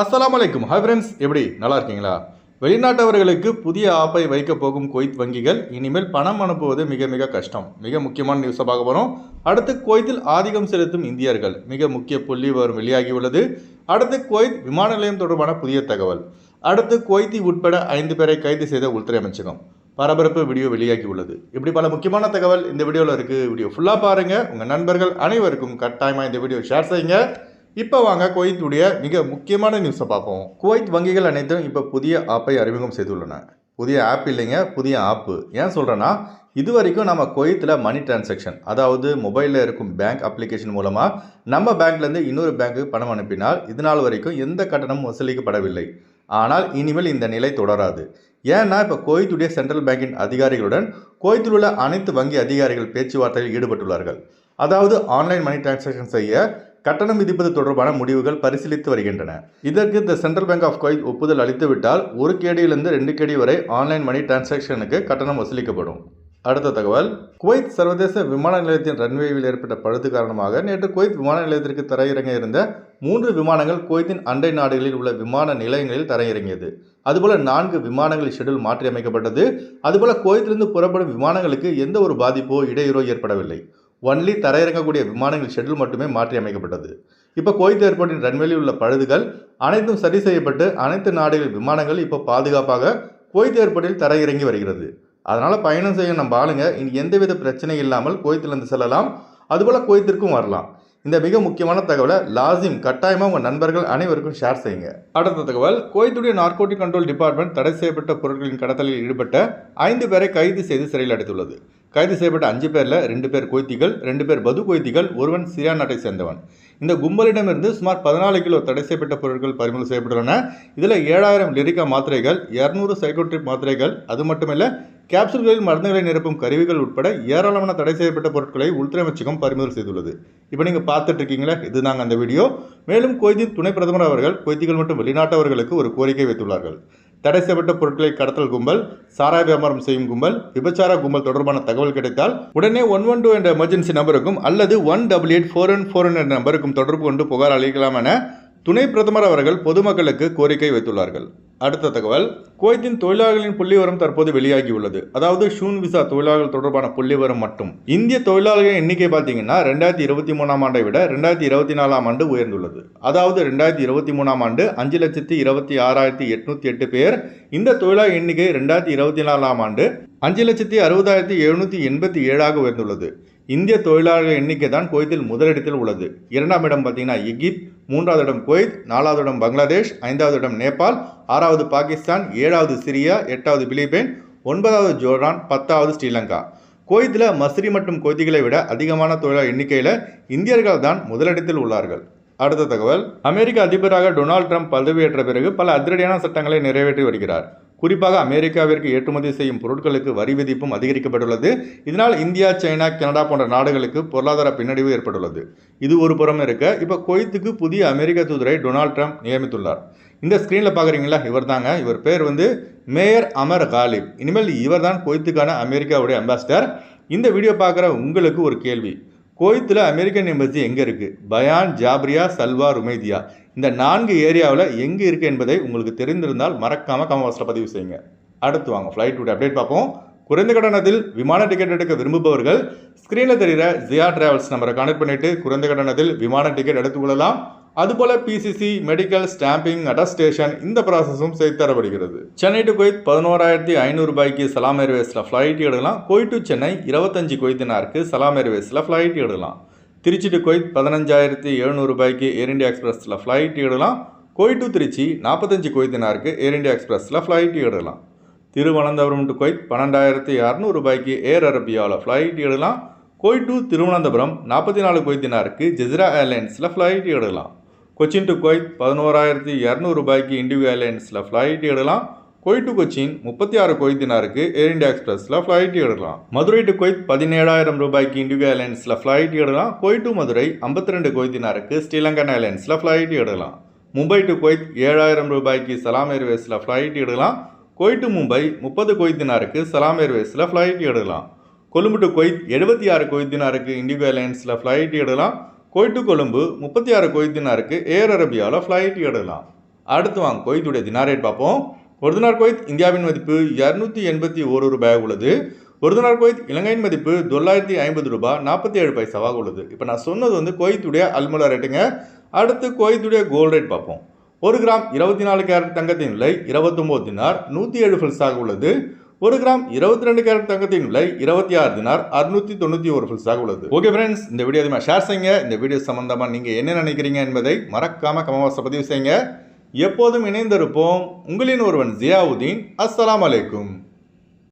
அஸ்லாம் அலைக்கும் hi friends எப்படி? நல்லா இருக்கீங்களா? வெளிநாட்டவர்களுக்கு புதிய ஆப்பை வைக்கப் போகும் குவைத் வங்கிகள் இனிமேல் பணம் அனுப்புவது மிக மிக கஷ்டம். மிக முக்கியமான நியூஸை பார்க்க போகிறோம் அடுத்து குவைத்தில் ஆதிக்கம் செலுத்தும் இந்தியர்கள். மிக முக்கிய புள்ளி வரும் வெளியாகியுள்ளது அடுத்து குவைத் விமான நிலையம் தொடர்பான புதிய தகவல். அடுத்து குவைத்தி உட்பட ஐந்து பேரை கைது செய்த உள்துறை அமைச்சகம். பரபரப்பு வீடியோ வெளியாகி உள்ளது. இப்படி பல முக்கியமான தகவல் இந்த வீடியோவில் இருக்குது வீடியோ ஃபுல்லாக பாருங்கள் உங்கள் நண்பர்கள் அனைவருக்கும் கட்டாயமாக இந்த வீடியோ ஷேர் செய்யுங்க. இப்போ வாங்க குவைத்துடைய மிக முக்கியமான நியூஸை பார்ப்போம். குவைத் வங்கிகள் அனைத்தும் இப்போ புதிய ஆப்பை அறிமுகம் செய்துள்ளன. புதிய ஆப் இல்லைங்க புதிய ஆப்பு ஏன் சொல்கிறேன்னா இது வரைக்கும் நம்ம குவைத்தில் மணி டிரான்சாக்ஷன் அதாவது மொபைலில் இருக்கும் பேங்க் அப்ளிகேஷன் மூலமாக நம்ம பேங்க்லேருந்து இன்னொரு பேங்க்குக்கு பணம் அனுப்பினால் இது நாள் வரைக்கும் எந்த கட்டணமும் வசூலிக்கப்படவில்லை. ஆனால் இனிமேல் இந்த நிலை தொடராது. ஏன்னா இப்போ கோயத்துடைய சென்ட்ரல் பேங்கின் அதிகாரிகளுடன் கோயத்தில் உள்ள அனைத்து வங்கி அதிகாரிகள் பேச்சுவார்த்தையில் ஈடுபட்டுள்ளார்கள். அதாவது ஆன்லைன் மணி டிரான்சாக்ஷன் செய்ய கட்டணம் விதிப்பது தொடர்பான முடிவுகள் பரிசீலித்து வருகின்றன. இதற்கு the central bank of Kuwait ஒப்புதல் அளித்துவிட்டால் ஒரு கேடியிலிருந்து ரெண்டு கேடி வரை ஆன்லைன் மணி டிரான்சாக்ஷனுக்கு கட்டணம் வசூலிக்கப்படும். அடுத்த தகவல். குவைத் சர்வதேச விமான நிலையத்தின் ரன்வேவில் ஏற்பட்ட பழுது காரணமாக நேற்று குவைத் விமான நிலையத்திற்கு தரையிறங்க இருந்த மூன்று விமானங்கள் குவைத்தின் அண்டை நாடுகளில் உள்ள விமான நிலையங்களில் தரையிறங்கியது. அதுபோல நான்கு விமானங்கள் ஷெடியூல் மாற்றி அமைக்கப்பட்டது அதுபோல குவைத்திலிருந்து புறப்படும் விமானங்களுக்கு எந்த ஒரு பாதிப்போ இடையூறோ ஏற்படவில்லை. ஒன்லி தரையிறங்கக்கூடிய விமானங்கள் ஷெட்யூல் மட்டுமே மாற்றி அமைக்கப்பட்டது. இப்போ கோயத் ஏர்போர்ட்டின் ரன்வேலில் உள்ள பழுதுகள் அனைத்தும் சரி செய்யப்பட்டு அனைத்து நாடுகளின் விமானங்கள் இப்போ பாதுகாப்பாக கோயத் ஏர்போர்ட்டில் தரையிறங்கி வருகிறது. அதனால் பயணம் செய்ய நம்ம ஆளுங்க இனி எந்தவித பிரச்சனை இல்லாமல் கோயத்திலிருந்து செல்லலாம். அதுபோல் கோயத்திற்கும் வரலாம். இந்த மிக முக்கியமான தகவலை லாசிம் கட்டாயமாக உங்கள் நண்பர்கள் அனைவருக்கும் ஷேர் செய்யுங்க. அடுத்த தகவல் கோயத்துடைய நார்கோட்டிக் கண்ட்ரோல் டிபார்ட்மெண்ட் தடை செய்யப்பட்ட பொருட்களின் கடத்தலில் ஈடுபட்ட ஐந்து பேரை கைது செய்து சிறையில் அடைத்துள்ளது. கைது செய்யப்பட்ட அஞ்சு பேரில் ரெண்டு பேர் கொய்த்திகள் ரெண்டு பேர் பது கொய்த்திகள் ஒருவன் சிரியா நாட்டை சேர்ந்தவன். இந்த கும்பலிடமிருந்து சுமார் பதினாலு கிலோ தடை செய்யப்பட்ட பொருட்கள் பறிமுதல் செய்யப்பட்டுள்ளன. இதில் ஏழாயிரம் லிரிக்கா மாத்திரைகள் இரநூறு சைக்கோட்ரிக் மாத்திரைகள் அது மட்டுமில்லை கேப்சூல்களில் மருந்துகளை நிரப்பும் கருவிகள் உட்பட ஏராளமான தடை செய்யப்பட்ட பொருட்களை உள்துறை அமைச்சகம் பறிமுதல் செய்துள்ளது. இப்போ நீங்கள் பார்த்துட்டு இருக்கீங்களா இதுதாங்க அந்த வீடியோ. மேலும் கொய்தி துணை பிரதமர் அவர்கள் கொய்திகள் மற்றும் வெளிநாட்டவர்களுக்கு ஒரு கோரிக்கை வைத்துள்ளார்கள். தடை செய்யப்பட்ட பொருட்களை கடத்தல் கும்பல் சாராய வியாபாரம் செய்யும் கும்பல் விபச்சார கும்பல் தொடர்பான தகவல் கிடைத்தால் உடனே ஒன் ஒன் டூ என்ற எமர்ஜென்சி நம்பருக்கும் அல்லது one double eight four one four என்ற நம்பருக்கும் தொடர்பு கொண்டு புகார் அளிக்கலாம் என துணை பிரதமர் அவர்கள் பொதுமக்களுக்கு கோரிக்கை வைத்துள்ளார்கள். அடுத்த தகவல் குவைத்தின் தொழிலாளர்களின் புள்ளிவரம் தற்போது வெளியாகியுள்ளது. அதாவது ஷூன் விசா தொழிலாளர்கள் தொடர்பான புள்ளிவரம் மட்டும். இந்திய தொழிலாளர்களின் எண்ணிக்கை பார்த்தீங்கன்னா ரெண்டாயிரத்தி இருபத்தி மூணாம் ஆண்டை விட ரெண்டாயிரத்தி இருபத்தி நாலாம் ஆண்டு உயர்ந்துள்ளது. அதாவது ரெண்டாயிரத்தி இருபத்தி மூணாம் ஆண்டு அஞ்சு லட்சத்தி இருபத்தி ஆறாயிரத்தி எட்நூத்தி எட்டு பேர் இந்த தொழிலாளர் எண்ணிக்கை ரெண்டாயிரத்தி இருபத்தி நாலாம் ஆண்டு அஞ்சு லட்சத்தி அறுபதாயிரத்தி எழுநூற்றி எண்பத்தி ஏழாக உயர்ந்துள்ளது. இந்திய தொழிலாளர்கள் எண்ணிக்கை தான் குவைத்தில் முதலிடத்தில் உள்ளது. இரண்டாம் இடம் பார்த்தீங்கன்னா எகிப்த் மூன்றாவது இடம் குவைத் நாலாவது இடம் பங்களாதேஷ் ஐந்தாவது இடம் நேபாள் ஆறாவது பாகிஸ்தான் ஏழாவது சிரியா எட்டாவது பிலிப்பைன் ஒன்பதாவது ஜோர்டான் பத்தாவது ஸ்ரீலங்கா. குவைத்தில் மஸ்ரி மற்றும் கொய்திகளை விட அதிகமான தொழிலாளர் எண்ணிக்கையில் இந்தியர்கள் தான் முதலிடத்தில் உள்ளார்கள். அடுத்த தகவல் அமெரிக்க அதிபராக டொனால்ட் ட்ரம்ப் பதவியேற்ற பிறகு பல அதிரடியான சட்டங்களை நிறைவேற்றி வருகிறார். குறிப்பாக அமெரிக்காவிற்கு ஏற்றுமதி செய்யும் பொருட்களுக்கு வரி விதிப்பும் அதிகரிக்கப்பட்டுள்ளது. இதனால் இந்தியா சைனா கனடா போன்ற நாடுகளுக்கு பொருளாதார பின்னடைவு ஏற்பட்டுள்ளது. இது ஒரு புறம் இருக்க இப்போ கொய்த்துக்கு புதிய அமெரிக்க தூதரை டொனால்ட் ட்ரம்ப் நியமித்துள்ளார். இந்த ஸ்க்ரீனில் பார்க்குறீங்களா இவர் தாங்க இவர் பேர் வந்து மேயர் அமர் காலிப். இனிமேல் இவர் தான் கொய்த்துக்கான அமெரிக்காவுடைய அம்பாசிடர் இந்த வீடியோ பார்க்குற உங்களுக்கு ஒரு கேள்வி. கோயத்தில் அமெரிக்கன் எம்பசி எங்கே இருக்குது பயான் ஜாப்ரியா சல்வா ருமேதியா இந்த நான்கு ஏரியாவில் எங்கே இருக்குது என்பதை உங்களுக்கு தெரிந்திருந்தால் மறக்காமல் கமவாசில் பதிவு செய்யுங்க. அடுத்து வாங்க ஃப்ளைட்டுடைய அப்டேட் பார்ப்போம். குறைந்த கட்டணத்தில் விமான டிக்கெட் எடுக்க விரும்புபவர்கள் ஸ்க்ரீனில் தெரிகிற ஜியா டிராவல்ஸ் நம்பரை கனெக்ட் பண்ணிவிட்டு குறைந்த கட்டணத்தில் விமான டிக்கெட் எடுத்துக்கொள்ளலாம் அதுபோல பிசிசி மெடிக்கல் ஸ்டாம்பிங் அட்டஸ்டேஷன் இந்த ப்ராசஸும் செய்து தரப்படுகிறது. சென்னை டு குவைத் பதினோராயிரத்தி ஐநூறு ரூபாய்க்கு சலாம் ஏர்வேஸில் ஃப்ளைட் எடுக்கலாம். கோய் டு சென்னை இருபத்தஞ்சு குவைத்தினாருக்கு சலாம் ஏர்வேஸில் ஃப்ளைட் எடுக்கலாம். திருச்சி டு குவைத் பதினஞ்சாயிரத்தி எழுநூறு ரூபாய்க்கு ஏர் இண்டியா எக்ஸ்பிரஸில் ஃப்ளைட் எடுக்கலாம். கோய் டு திருச்சி நாற்பத்தஞ்சு குவைத்தினாருக்கு ஏர் இந்தியா எக்ஸ்பிரஸில் ஃப்ளைட் எடுக்கலாம். திருவனந்தபுரம் டு குவைத் பன்னெண்டாயிரத்தி இரநூறு ரூபாய்க்கு ஏர் அரபியாவில் ஃப்ளைட் எடுக்கலாம். கோய் டு திருவனந்தபுரம் நாற்பத்தி நாலு குவைத்தினாருக்கு ஜெசிரா ஏர்லைன்ஸில் ஃப்ளைட் எடுக்கலாம். கொச்சின் டு குவைத் பதினோராயிரத்தி இரநூறு ரூபாய்க்கு இண்டிகோ ஏர்லைன்ஸில் ஃப்ளைட் எடுக்கலாம். கொய் டு கொச்சின் முப்பத்தி ஆறு கொய்தினாருக்கு ஏர் இண்டியா எக்ஸ்பிரஸில் ஃப்ளைட் எடுக்கலாம். மதுரை டு குவைத் பதினேழாயிரம் ரூபாய்க்கு இண்டிகோ ஏர்லைன்ஸில் ஃப்ளைட் எடுக்கலாம். கொய் டு மதுரை ஐம்பத்தி ரெண்டு கொய்தினாருக்கு ஸ்ரீலங்கன் ஏர்லைன்ஸில் ஃப்ளைட் எடுக்கலாம். மும்பை டு குவைத் ஏழாயிரம் ரூபாய்க்கு சலாம் ஏர்வேஸில் ஃப்ளைட் எடுக்கலாம். கொய் டு மும்பை முப்பது கொய்த்தினாருக்கு சலாம் ஏர்வேஸில் ஃப்ளைட் எடுக்கலாம். கொழும்பு டு குவைத் எழுபத்தி ஆறு கொய்த்தினாருக்கு இண்டிகோ ஏர்லைன்ஸில் ஃப்ளைட் எடுக்கலாம். கொய் டு கொழும்பு முப்பத்தி ஆறு கொய்தினாருக்கு ஏர் அரபியாவில் ஃப்ளைட் எடுக்கலாம். அடுத்து வாங்க கொய்த்துடைய தினார் ரேட் பார்ப்போம். ஒரு தினார் கொய்த் இந்தியாவின் மதிப்பு இரநூத்தி எண்பத்தி ஒரு ரூபாயாக உள்ளது. ஒரு தினார் கொய்த் இலங்கையின் மதிப்பு தொள்ளாயிரத்தி ஐம்பது ரூபாய் நாற்பத்தி ஏழு பைசாவாக உள்ளது. இப்போ நான் சொன்னது வந்து கொய்த்துடைய அல்முலா ரேட்டுங்க அடுத்து கொய்த்துடைய கோல்ட் ரேட் பார்ப்போம். ஒரு கிராம் இருபத்தி நாலு கேரட் தங்கத்தின் விலை இருபத்தொம்போது தினார் நூற்றி ஏழு ஃபில்ஸாக உள்ளது. ஒரு கிராம் இருபத்தி ரெண்டு கேரட் தங்கத்தின் விலை இருபத்தி ஆறு தினார் அறுநூத்தி தொண்ணூற்றி ஒரு ஃபில்ஸாக உள்ளது. ஓகே ஃப்ரெண்ட்ஸ் இந்த வீடியோ அதிகமாக ஷேர் செய்யுங்க. இந்த வீடியோ சம்மந்தமாக நீங்கள் என்ன நினைக்கிறீங்க என்பதை மறக்காம கமவாச பதிவு செய்யுங்க. எப்போதும் இணைந்திருப்போம் உங்களின் ஒருவன் ஜியாவுதீன். அஸ்லாம் அலைக்கும்.